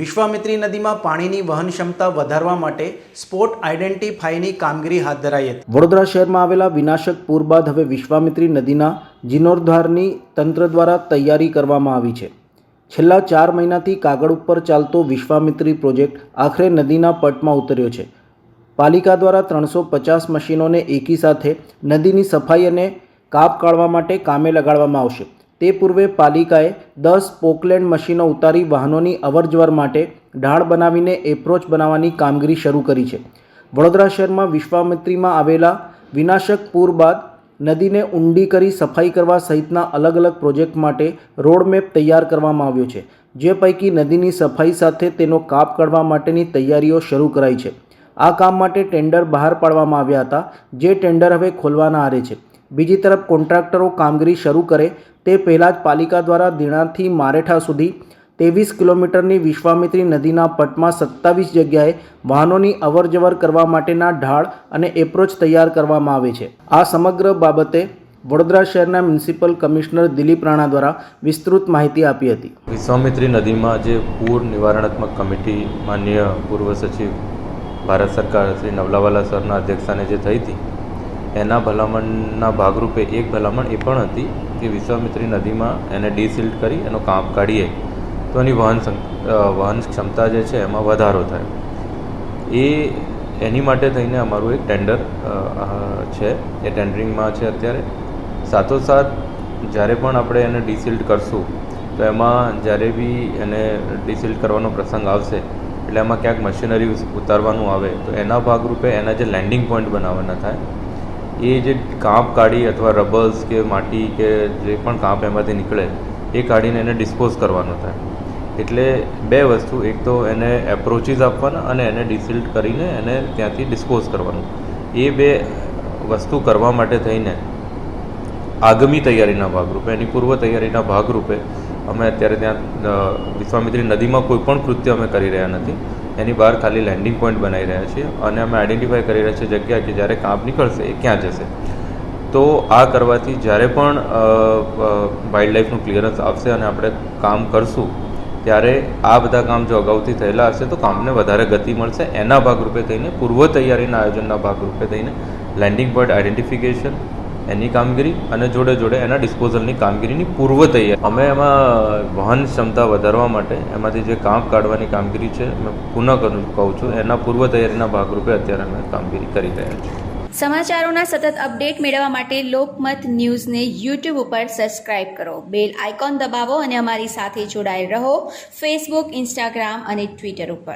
વિશ્વામિત્રી નદીમાં પાણીની વહન ક્ષમતા વધારવા માટે સ્પોટ આઇડેન્ટિફાઈની કામગીરી હાથ ધરાઈ હતી. વડોદરા શહેરમાં આવેલા વિનાશક પૂર બાદ હવે વિશ્વામિત્રી નદીના જીર્ણોદ્ધારની તંત્ર દ્વારા તૈયારી કરવામાં આવી છે. છેલ્લા ચાર મહિનાથી કાગળ ઉપર ચાલતો વિશ્વામિત્રી પ્રોજેક્ટ આખરે નદીના પટમાં ઉતર્યો છે. પાલિકા દ્વારા ત્રણસો પચાસ મશીનોને એકી સાથે નદીની સફાઈ અને કાપ કાઢવા માટે કામે લગાડવામાં આવશે. તે પૂર્વે પાલિકાએ દસ પોકલેન્ડ મશીનો ઉતારી વાહનોની અવરજવર માટે ઢાળ બનાવીને એપ્રોચ બનાવવાની કામગીરી શરૂ કરી છે. વડોદરા શહેરમાં વિશ્વામિત્રીમાં આવેલા વિનાશક પૂર બાદ નદીને ઊંડી કરી સફાઈ કરવા સહિતના અલગ અલગ પ્રોજેક્ટ માટે રોડમેપ તૈયાર કરવામાં આવ્યો છે, જે પૈકી નદીની સફાઈ સાથે તેનો કાપ કાઢવા માટેની તૈયારીઓ શરૂ કરાઈ છે. આ કામ માટે ટેન્ડર બહાર પાડવામાં આવ્યા હતા, જે ટેન્ડર હવે ખોલવાના આરે છે. બીજી તરફ કોન્ટ્રાક્ટરો કામગીરી શરૂ કરે તે પહેલાં જ પાલિકા દ્વારા દીણાથી મારેઠા સુધી ત્રેવીસ કિલોમીટરની વિશ્વામિત્રી નદીના પટમાં સત્તાવીસ જગ્યાએ વાહનોની અવરજવર કરવા માટેના ઢાળ અને એપ્રોચ તૈયાર કરવામાં આવે છે. આ સમગ્ર બાબતે વડોદરા શહેરના મ્યુનિસિપલ કમિશનર દિલીપ રાણા દ્વારા વિસ્તૃત માહિતી આપી હતી. વિશ્વામિત્રી નદીમાં જે પૂર નિવારણાત્મક કમિટી માન્ય પૂર્વ સચિવ ભારત સરકાર શ્રી નવલાવાલા સરના અધ્યક્ષસ્થાને જે થઈ હતી એના ભલામણના ભાગરૂપે એક ભલામણ એ પણ હતી કે વિશ્વામિત્રી નદીમાં એને ડીસિલ્ટ કરી એનો કાંપ કાઢીએ. તો એની વહન વહન ક્ષમતા જે છે એમાં વધારો થાય. એ, એની માટે થઈને અમારું એક ટેન્ડર છે. એ ટેન્ડરિંગમાં છે અત્યારે. સાથોસાથ જ્યારે પણ આપણે એને ડીસિલ્ટ કરશું, તો એમાં જ્યારે બી એને ડીસિલ્ટ કરવાનો પ્રસંગ આવશે, એટલે એમાં ક્યાંક મશીનરી ઉતારવાનું આવે, તો એના ભાગરૂપે એના જે લેન્ડિંગ પોઈન્ટ બનાવવાના થાય એ જે કાંપ કાઢી અથવા રબર્સ કે માટી કે જે પણ કાંપ એમાંથી નીકળે, એ કાઢીને એને ડિસ્પોઝ કરવાનો થાય. એટલે બે વસ્તુ, એક તો એને એપ્રોચીસ આપવાના અને એને ડિસિલ્ટ કરીને એને ત્યાંથી ડિસ્પોઝ કરવાનું. એ બે વસ્તુ કરવા માટે થઈને આગામી તૈયારીના ભાગરૂપે, એની પૂર્વ તૈયારીના ભાગરૂપે અમે અત્યારે ત્યાં વિશ્વામિત્રી નદીમાં કોઈ પણ કૃત્ય અમે કરી રહ્યા નથી. એની બહાર ખાલી લેન્ડિંગ પોઈન્ટ બનાવી રહ્યા છીએ અને અમે આઈડેન્ટિફાય કરી રહ્યા છીએ જગ્યા કે જ્યારે કાંપ નીકળશે એ ક્યાં જશે. તો આ કરવાથી જ્યારે પણ વાઇલ્ડ લાઈફનું ક્લિયરન્સ આવશે અને આપણે કામ કરશું, ત્યારે આ બધા કામ જો અગાઉથી થયેલા હશે તો કામને વધારે ગતિ મળશે. એના ભાગરૂપે થઈને પૂર્વ તૈયારીના આયોજનના ભાગરૂપે થઈને લેન્ડિંગ પોઈન્ટ આઈડેન્ટિફિકેશન એની કામગીરી અને જોડે જોડે એના ડિસ્પોઝલની કામગીરીની પૂર્વ તૈયારી. અમે એમાં વહન ક્ષમતા વધારવા માટે એમાંથી જે કામ કાઢવાની કામગીરી છે મેં પુનઃ કરું, કહું છું, એના પૂર્વ તૈયારીના ભાગરૂપે અત્યારે અમે કામગીરી કરી રહ્યા છીએ. સમાચારોના સતત અપડેટ મેળવવા માટે લોકમત ન્યૂઝને યુટ્યુબ ઉપર સબસ્ક્રાઇબ કરો. બેલ આઇકોન દબાવો અને અમારી સાથે જોડાયેલ રહો ફેસબુક, ઇન્સ્ટાગ્રામ અને ટ્વિટર ઉપર.